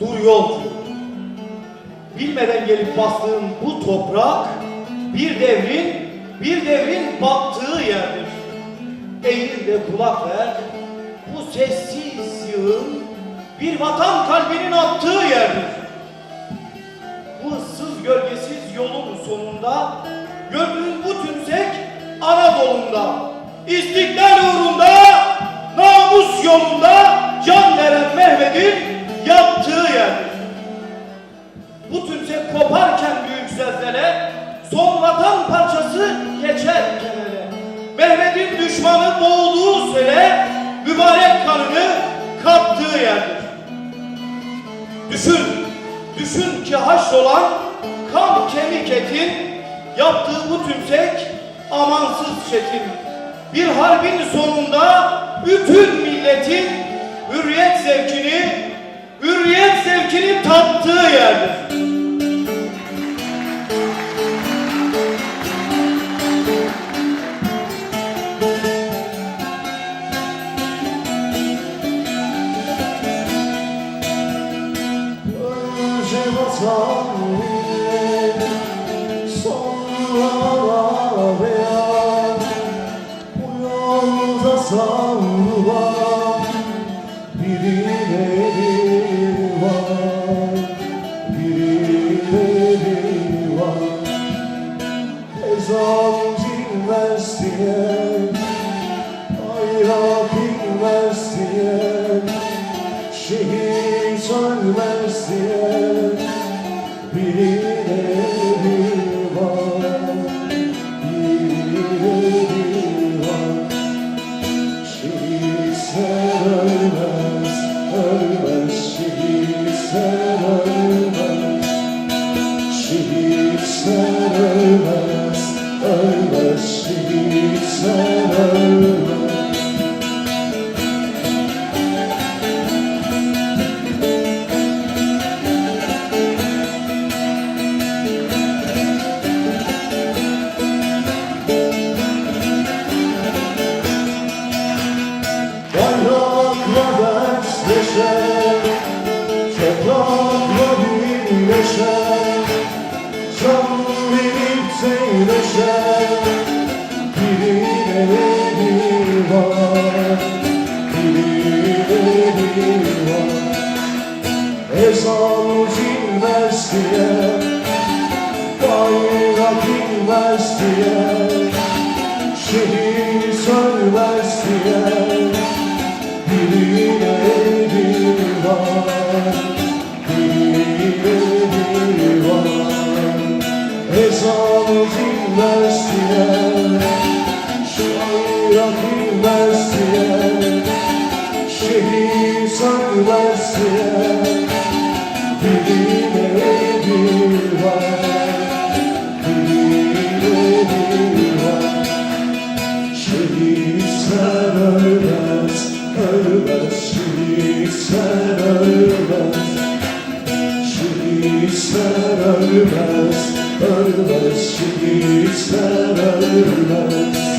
yolcu. Bilmeden gelip bastığın bu toprak bir devrin, bir devrin battığı yerdir. Eğil de kulak ver, bu sessiz yığın bir vatan kalbinin attığı yerdir. Bu ıssız gölgesiz yolun sonunda gördüğün bu tümsek Anadolu'nda, istiklal uğrunda, namus yolunda can veren Mehmet'in yerdir. Bu tümsek koparken büyük zelzele, son vatan parçası geçer kenara. Mehmet'in düşmanı boğduğu sele, mübarek kanını kaptığı yerdir. Düşün, düşün ki haşrolan kan kemik etin, yaptığı bu tümsek amansız çetin. Bir harbin sonunda bütün milletin hürriyet zevkini, hürriyet zevkini tattığı yerdir. Önce vatan millet, dinmez diye Bayrak inmez diye Şehit ölmez diye var Ezan dinmez diye Bayrak inmez diye Şehit ölmez Ölmez diye Birileri var, birileri var. Şehitler ölmez, ölmez. Şehitler ölmez. Şehitler ölmez, ölmez. Şehitler ölmez